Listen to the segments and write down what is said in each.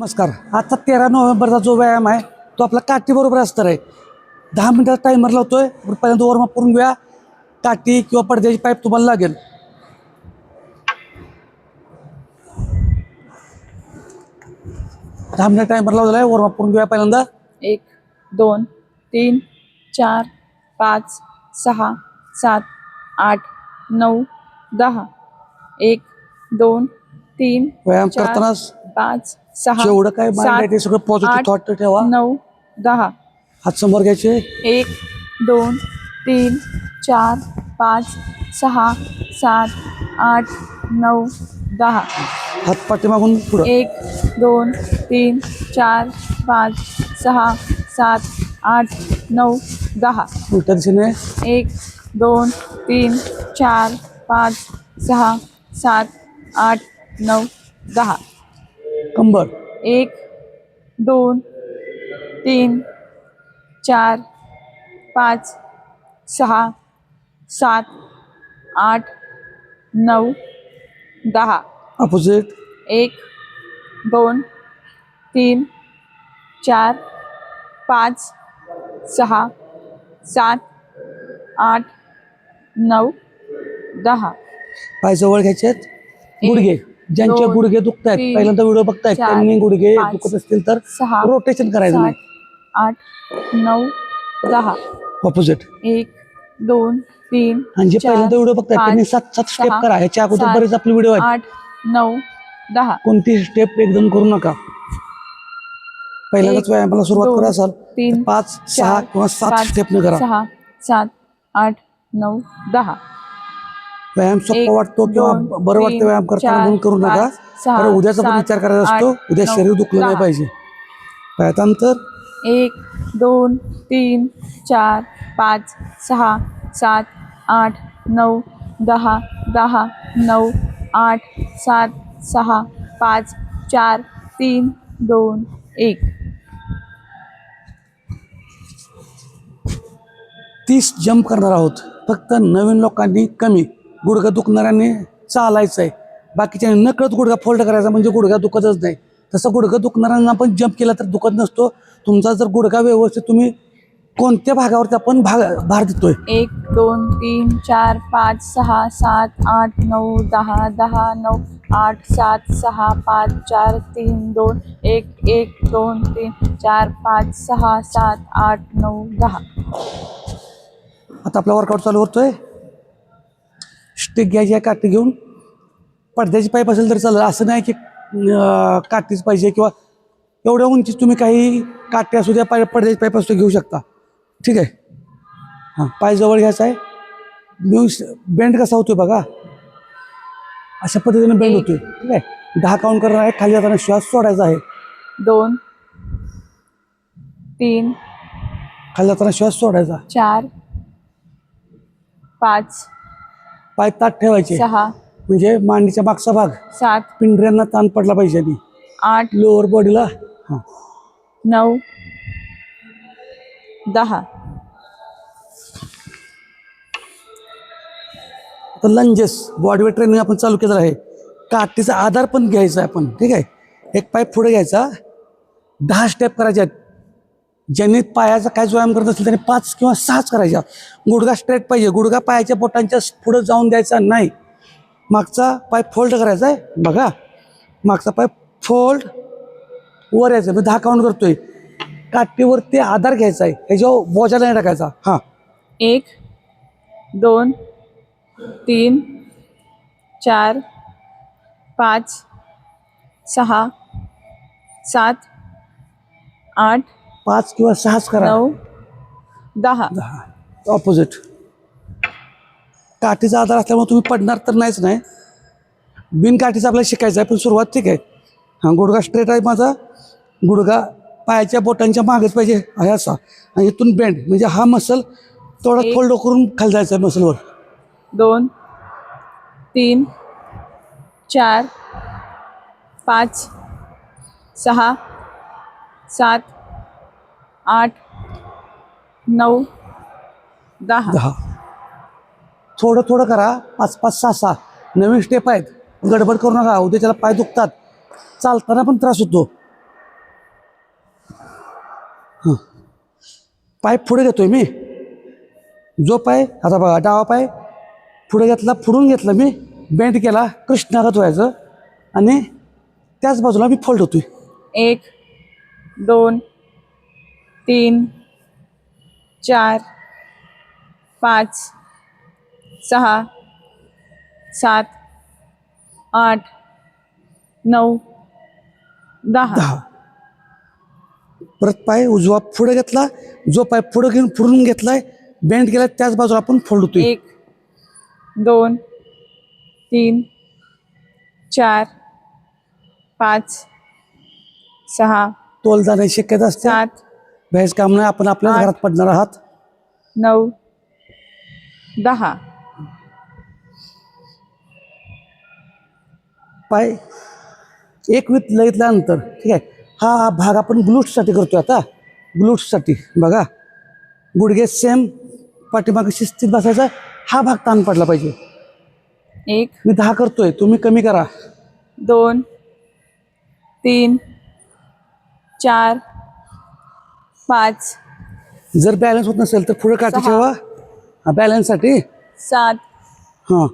नमस्कार. आता तेरा नोव्हेंबरचा जो व्यायाम आहे तो आपला काठीबरोबर असणार आहे. दहा मिनिटाचा टायमर लावतोय. पहिल्यांदा वॉर्मअप करून घेऊया. काठी किंवा पडद्याची पाईप तुम्हाला लागेल. दहा मिनिट टायमर लावलेला आहे. वॉर्मअप करून घेऊया पहिल्यांदा. एक दोन तीन चार पाच सहा सात आठ नऊ दहा. एक दोन तीन व्यायाम करताना पाच सहा जेवढं काय माइंड ते सगळं पॉझिटिव्ह आठ, थॉट ठेवा. नऊ दहा. हात समोर घ्यायचे. एक दोन तीन चार पाच सहा सात आठ नऊ दहा. हात पाठीमागून पुढं. एक दोन तीन चार पाच सहा सात आठ नऊ दहा. उलट्या दिशेने. एक दोन तीन चार पाच सहा सात आठ नऊ दहा. कंबर. एक दोन तीन चार पाच सहा सात आठ नऊ दहा. अपोजिट. एक दोन तीन चार पाच सहा सात आठ नऊ दहा. पाय जवळ घ्यायचे आहेत गुडघे. ज्यांचे गुडघे दुखत आहेत तीन, पहिल्यांदा व्हिडिओ बघतायत चार, त्यांनी गुडघे पाच, दुखत असतील तर सहा, रोटेशन करायचं सात नाही. आठ नऊ दहा. ऑपोजिट एक दोन तीन आणि जे चार, पहिल्यांदा व्हिडिओ बघतायत पाच, त्यांनी सात सात स्टेप सहा, करा. ह्याच्या अगोदर सात, बरेच आपले व्हिडिओ आहेत. आठ नऊ दहा. कोणती स्टेप एकदम करू नका. पहिल्यांदाच एक, व्यायामाला सुरुवात दोन, करा असाल तीन, पाच सहा चार, किंवा सात पाच, स्टेपने करा. सहा सात आठ नऊ दहा. व्यायाम सोपा वाटतो किंवा बरं वाटतं व्यायाम करताना म्हणून करू नका. कारण उद्याचा पण विचार करायचा असतो. उद्या शरीर दुखलं नाही. पाहिजे. त्यानंतर एक दोन तीन चार पाच सहा सात आठ नऊ दहा दहा नऊ आठ सात सहा पाच चार तीन दोन एक. तीस जंप करणार आहोत. फक्त नवीन लोकांनी कमी. गुडघा दुखणाऱ्यांनी चालायचं आहे बाकीच्या नकळत गुडघा फोल्ड करायचा म्हणजे गुडघा दुखतच नाही. तसं गुडघा दुखणाऱ्यांना आपण जंप केला तर दुखत नसतो. तुमचा जर गुडघा व्यवस्थित तुम्ही कोणत्या भागावरती आपण भाग भार देतोय? एक दोन तीन चार पाच सहा सात आठ नऊ दहा दहा नऊ आठ सात सहा पाच चार तीन दोन एक एक दोन तीन चार पाच सहा सात आठ नऊ दहा. आता आपला वर्कआउट चालू होतोय. स्टिक घ्यायची आहे काठी घेऊन. पडद्याची पाईप असेल तर चालेल. असं नाही की काठीच पाहिजे किंवा एवढ्या उंचीच तुम्ही काही काठी असू द्या पाय पडद्याची पाईप असू घेऊ शकता. ठीक आहे? हां पाय जवळ घ्यायचा आहे. मी बेंड कसा होतोय बघा. अशा पद्धतीने बेंड. होतोय. ठीक आहे? दहा काउंट करणार आहे. खाली जाताना श्वास सोडायचा आहे. दोन. तीन. खाली जाताना श्वास सोडायचा. चार. पाच. पाय ताट ठेवायचे. सहा. म्हणजे मांडीच्या मागचा भाग. सात. पिंढऱ्यांना ताण पडला पाहिजे आणि आठ. लोअर बॉडीला हां. नऊ. दहा. आता लंजेस बॉडीवेट ट्रेनिंग आपण चालू केलं आहे. काठीचा आधार पण घ्यायचा आहे आपण. ठीक आहे? एक पाय पुढे घ्यायचा. दहा स्टेप करायचे आहेत. ज्यांनी पायाचा काय व्यायाम करत असेल त्यांनी पाच किंवा सहाच करायच्या. गुडघा स्ट्रेट पाहिजे. गुडघा पायाच्या बोटांच्या पुढं जाऊन द्यायचा नाही. मागचा पाय फोल्ड करायचा आहे. बघा. मागचा पाय फोल्ड वर यायचं. मी दहा काउंट करतोय. काठीवरती आधार घ्यायचा आहे. ह्याच्यावर बोजा नाही टाकायचा. हां. एक दोन तीन चार पाच सहा सात आठ पाच किंवा सहाच करा. नऊ दहा. दहा. ऑपोजिट काठीचा आधार असल्यामुळे तुम्ही पडणार तर नाहीच नाही? बिन काठीचा आपल्याला शिकायचं आहे पण सुरुवात ठीक आहे. हां गुडघा स्ट्रेट आहे माझा. गुडघा पायाच्या बोटांच्या मागच पाहिजे आहे असा. आणि इथून बेंड म्हणजे हा मसल थोडा. फोल्ड करून खाली जायचा आहे मसलवर दोन तीन चार पाच सहा सात आठ नऊ दहा. दहा. थोडं थोडं करा. पाच पाच सहा सहा. नवीन स्टेप आहेत. गडबड करू नका. उद्या त्याला पाय दुखतात. चालताना पण त्रास होतो. पाय पुढे घेतोय मी. जो पाय आता बघा डावा पाय. पुढे घेतला पुढून घेतला मी. बेंड केला. कृष्णागत व्हायचं. आणि त्याच बाजूला मी फोल्ड होतोय. एक दोन तीन चार पाच सहा सात आठ नऊ दहा. दहा. परत पाय उजवा पुढे घेतला जो पाय पुढे घेऊन पुढून घेतलाय बेंड केला त्याच बाजूला आपण फोल्ड होतोय एक दोन तीन चार पाच सहा तोल जाण्याची शक्यता असते. सात भ्यायचं काम नाही आपण आपल्या आठ. घरात पडणार आहात. नऊ दहा. पाय एक वीत लगितल्यानंतर ठीक आहे. हा भाग आपण ग्लूट्ससाठी करतोय आता. ग्लूट्ससाठी बघा. गुडघे सेम पाठीमागे शिस्तीत बसायचा हा भाग ताण पडला पाहिजे. एक मी दहा करतोय तुम्ही कमी करा. दोन तीन चार पाच. जर बॅलन्स होत नसेल तर पुढे काठी सहा. ठेवा. हा बॅलन्ससाठी सात. हां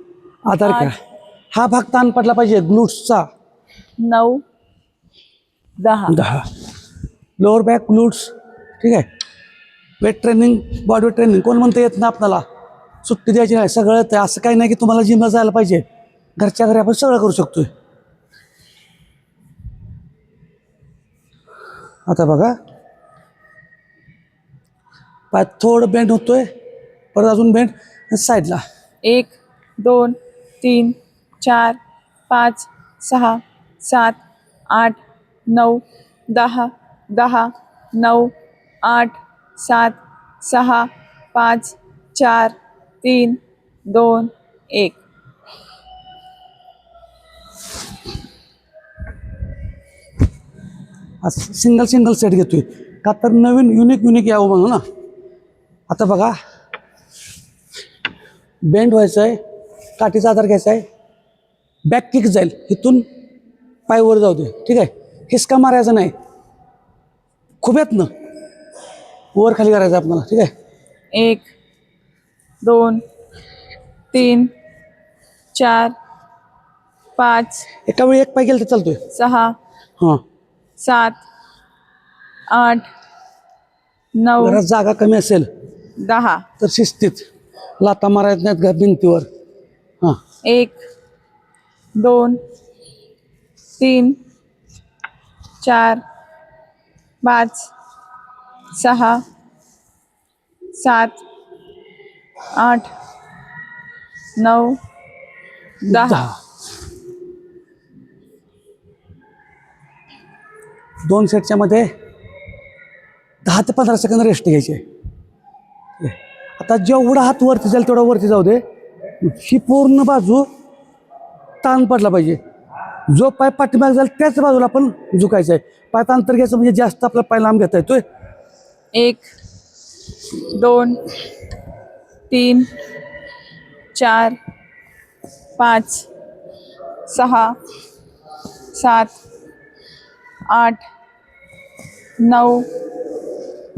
आधार आठ. घ्या हा भाग ताण पडला पाहिजे. ग्लूट्सचा नऊ. दहा. दहा. लोअर बॅक ग्लूट्स ठीक आहे. Weight training body weight training कोण म्हणतं येत ना आपल्याला? सुट्टी द्यायची नाही. सगळं येतं असं काही नाही की तुम्हाला जिमला जायला पाहिजे. घरच्या घरी आपण सगळं करू शकतोय. आता बघा. पाय थोडं बेंड होतोय. परत अजून बेंड साईडला एक दोन तीन चार पाच सहा सात आठ नऊ दहा दहा नऊ आठ सात सहा पाच चार तीन दोन एक. सिंगल सिंगल सेट घेतोय. का तर नवीन युनिक युनिक यावं म्हणून ना. आता बघा. बेंड व्हायचं आहे काठीचा आधार घ्यायचा आहे बॅक किक जाईल. इथून पाय वर जाऊ दे. ठीक आहे? हिसका मारायचा नाही. खुब्यातनं वर खाली करायचं आपल्याला. ठीक आहे? एक दोन तीन चार पाच एका वेळी एक पाय गेलं तर चालतोय. सहा हां. सात आठ नऊ जागा कमी असेल. दहा. तर शिस्तीत. लाता मारायचं नाहीत का भिंतीवर? हां. एक दोन तीन चार पाच सहा सात आठ नऊ दहा. दोन सेटच्या मध्ये दहा ते पंधरा सेकंद रेस्ट घ्यायची. आता जेवढा हात वरती जाईल तेवढा वरती जाऊ दे. ही पूर्ण बाजू ताण पडला पाहिजे. जो पाय पाठीमाग जाईल त्याच बाजूला आपण झुकायचं आहे पाय अंतर घ्यायचं म्हणजे जास्त आपला पाय लांब घेता येतोय. एक दोन तीन चार पाच सहा सात आठ नऊ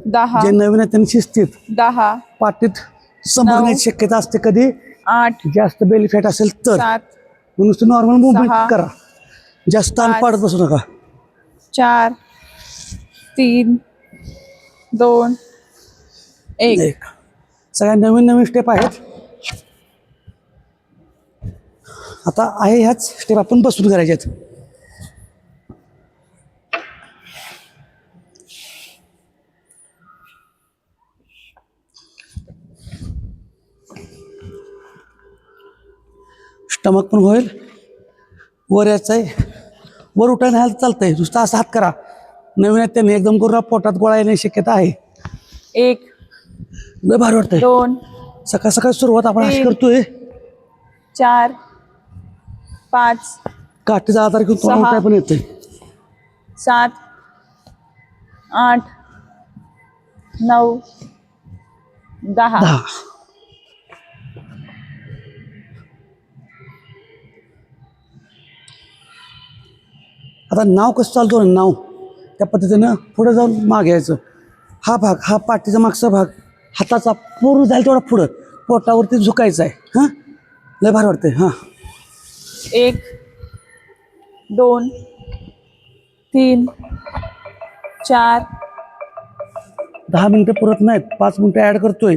दहा जे नवीन आहे त्यांनी शिस्तीत. दहा पाठीत संभवण्याची शक्यता असते कधी. आठ जास्त बेली फॅट असेल तर. सात नुसतं नॉर्मल. मुवमेंट करा. जास्त ताण. पाडत बसू नका. चार तीन दोन एक. एक. सगळ्या नवीन नवीन स्टेप आहेत. आता आहे ह्याच स्टेप आपण बसून करायचे आहेत. स्टमक पण होईल. वर यायचं आहे. वर उठायला ह्याला चालतंय. नुसतं असं हात करा. नवीन आहेत त्यांनी. एकदम करून पोटात गोळा येण्याची शक्यता आहे. एक लय भारी वाटतंय. दोन सकाळ सकाळ सुरुवात आपण अशी. करतोय. चार पाच काठीचा आधार घेऊन सहा. तुम्हाला काय पण येतोय. सात आठ नऊ दहा. दहा. आता नाव कसं चालतो ना नाव. त्या पद्धतीनं पुढे जाऊन माग यायचं. हा भाग हा पाठीचा मागचा भाग हाताचा पूर्ण जाईल तेवढा पुढं. पोटावरती झुकायचा आहे. हां? लय भारी वाटतंय. हां. एक दोन तीन चार. दहा मिनटं पुरत नाहीत. पाच मिनटं ॲड करतोय.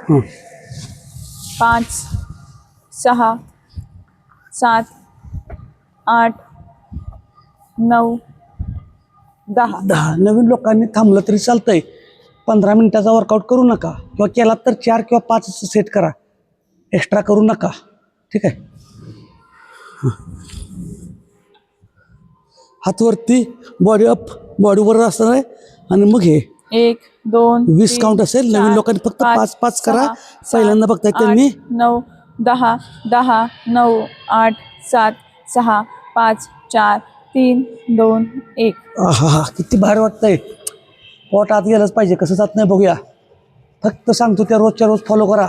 हां. पाच. सहा सात आठ नऊ दहा दहा नवीन लोकांनी थांबलं तरी चालतंय पंधरा मिनिटाचा वर्कआउट करू नका किंवा केला तर चार किंवा पाच सेट करा एक्स्ट्रा करू नका ठीक आहे हां. हात वरती बॉडी अप बॉडीवर असणार आहे आणि मग हे एक दोन वीस count असेल. नवीन लोकांनी फक्त पाच- पाच करा. पहिल्यांदा बघताय त्यांनी. नऊ दहा दहा नऊ आठ सात सहा पाच चार तीन दोन एक. हा हा किती भारी वाटतंय. पोट आत गेलंच पाहिजे कसं जात नाही बघूया. फक्त सांगतो त्या रोजच्या रोज फॉलो करा.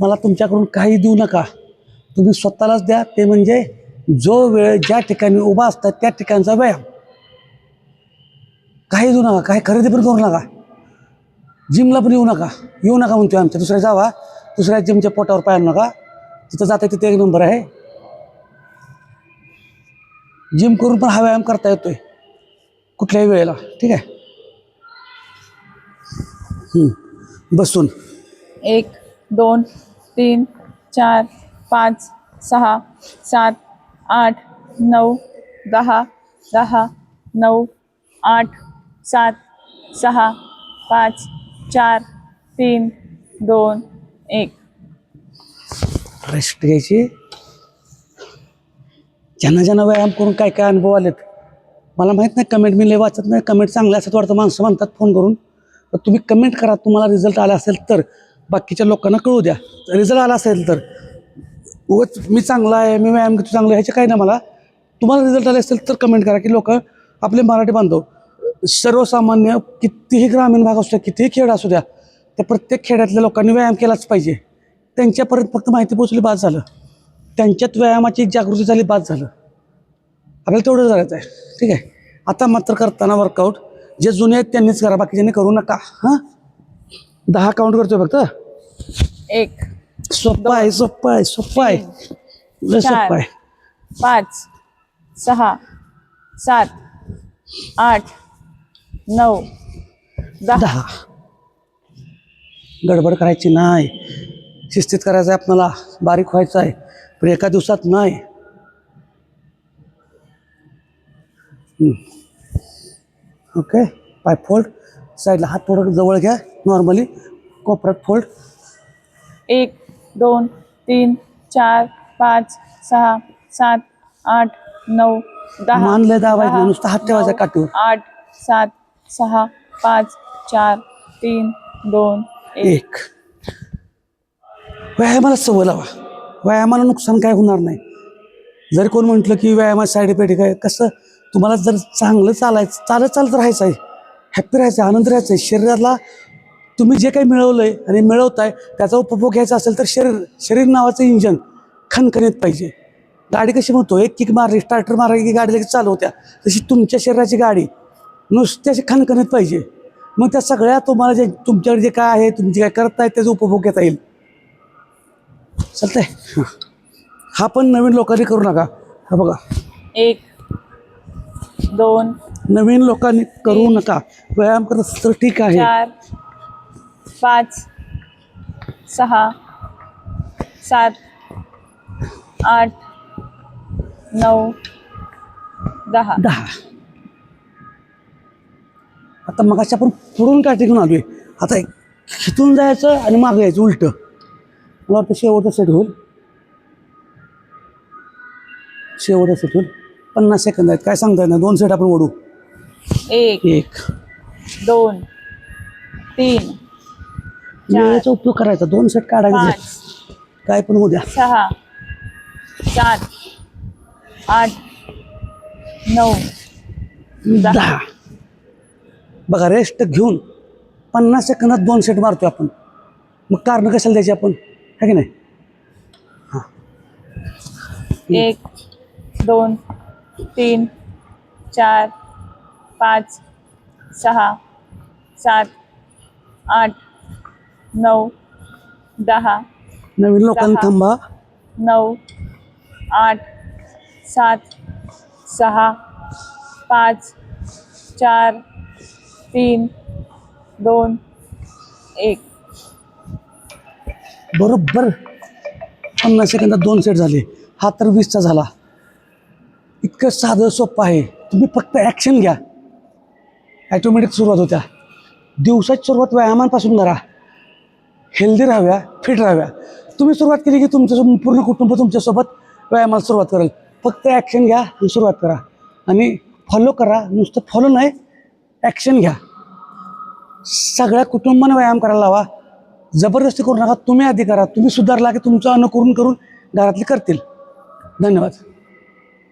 मला तुमच्याकडून काही देऊ नका. तुम्ही स्वतःलाच द्या ते म्हणजे जो वेळ ज्या ठिकाणी उभा असतात त्या ठिकाणचा व्यायाम. काही देऊ नका काही खरेदी पण करू नका. जिमला पण येऊ नका. येऊ नका म्हणतोय आमच्या दुसऱ्या जावा. दुसऱ्या जिमच्या पोटावर पाहायला नका. तिथं जाता तिथे एक नंबर आहे. जिम करून पण हा व्यायाम करता येतोय. कुठल्याही वेळेला. ठीक आहे? बसून. एक दोन तीन चार पाच सहा सात आठ नऊ दहा दहा नऊ आठ सात सहा पाच चार तीन दोन एक. रेस्ट घ्यायची ज्यांना ज्यांना व्यायाम करून काय काय अनुभव आलेत मला माहीत नाही कमेंट मी लय वाचत नाही कमेंट चांगल्या असतात वाटतं माणसं म्हणतात फोन करून. तर तुम्ही कमेंट करा तुम्हाला रिझल्ट आला असेल तर. बाकीच्या लोकांना कळू द्या. रिझल्ट आला असेल तर. उगाच मी चांगला आहे मी व्यायाम घेतो चांगला आहे ह्याचे काही नाही मला. तुम्हाला रिझल्ट आले असेल तर कमेंट करा की लोक आपले मराठी बांधव सर्वसामान्य कितीही ग्रामीण भाग असू द्या कितीही खेळ असू द्या त्या प्रत्येक खेड्यातल्या लोकांनी व्यायाम केलाच पाहिजे. त्यांच्यापर्यंत फक्त माहिती पोचली बाद झालं. त्यांच्यात व्यायामाची जागृती झाली बाद झालं. आपल्याला तेवढं करायचं आहे. ठीक आहे? आता मात्र करताना वर्कआउट जे जुने आहेत त्यांनीच करा बाकीच्यांनी करू नका. हां? दहा काउंट करतोय फक्त? एक सोप्पा आहे सोप्पा आहे सोप्पा आहे. सोप्पा आहे. पाच सहा सात आठ नऊ दहा. गडबड करायची नाही. शिस्तीत करायचं आहे आपल्याला. बारीक व्हायचं आहे. पण एका दिवसात नाही. ओके. पाय फोल्ड. साईडला हात थोडं जवळ घ्या. नॉर्मली कोपऱ्यात फोल्ड. एक दोन तीन चार पाच सहा सात आठ नऊ दहा मान लय दाबायचं नुसता हात ठेवायचा काठीवर. आठ सात सहा पाच चार तीन दोन एक. व्यायामाला सवय लावा. व्यायामाला नुकसान काय होणार नाही. जर कोण म्हटलं की व्यायामात साईड इफेक्ट काय कसं? तुम्हाला जर चांगलं चालायचं चालत चालत राहायचं आहे हॅप्पी राहायचं आहे आनंद राहायचं आहे शरीराला तुम्ही जे काही मिळवलं आहे आणि मिळवताय त्याचा उपभोग घ्यायचा असेल तर शरीर शरीर नावाचं इंजन खणखणीत पाहिजे. गाडी कशी म्हणतो एक किक मारली स्टार्टर मारली की गाडी लगेच चालू होत्या. तशी तुमच्या शरीराची गाडी नुसत्याशी अशी खणखणीत पाहिजे. मग त्या सगळ्या तुम्हाला जे तुमच्याकडे जे काय आहे तुम्ही जे काय करताय त्याचा उपभोग घेता येईल. चालतंय. हां. हा पण नवीन लोकांनी करू नका. हा बघा. एक दोन नवीन लोकांनी करू नका. व्यायाम करत असेल तर ठीक आहे. चार पाच सहा सात आठ नऊ दहा. दहा. आता मगाशी आपण पुढून काठी घेऊन आलोय. आता एक खिचून जायचं आणि मागं यायचं उलटं. मला वाटतं शेवटचं सेट होईल. शेवटचं सेट होईल. पन्नास सेकंद आहेत. काय सांगता नाही दोन सेट आपण ओढू. एक एक. दोन तीन वेळेचा उपयोग करायचा. दोन सेट काढायचे. काय पण होऊ द्या. सहा सात आठ नऊ दहा. बघा रेस्ट घेऊन पन्नास सेकंदात दोन सेट मारतोय आपण. मग कारण कशाला द्यायची आपण? है की नाही? एक दोन तीन चार पाच सहा सात आठ नऊ दहा नवीन लोकांना दहा. थांबा. नऊ आठ सात सहा पाच चार तीन दोन एक. बरोबर. पन्नास सेकंदात दोन सेट झाले. हा तर वीसचा झाला. इतकं साधं सोपं आहे. तुम्ही फक्त ॲक्शन घ्या. ॲटोमॅटिक सुरुवात होत्या. दिवसाची सुरुवात व्यायामांपासून करा. हेल्दी राहाव्या फिट राहाव्या. तुम्ही सुरुवात केली की तुमचं पूर्ण कुटुंब तुमच्यासोबत व्यायामाला सुरुवात करेल. फक्त ॲक्शन घ्या आणि सुरुवात करा. आणि फॉलो करा. नुसतं फॉलो नाही ॲक्शन घ्या. सगळ्या कुटुंबाने व्यायाम करायला लावा. जबरदस्ती करू नका. तुम्ही आधी करा तुम्ही सुधारला की तुमचं अनुकरण करून घरातले करतील. धन्यवाद.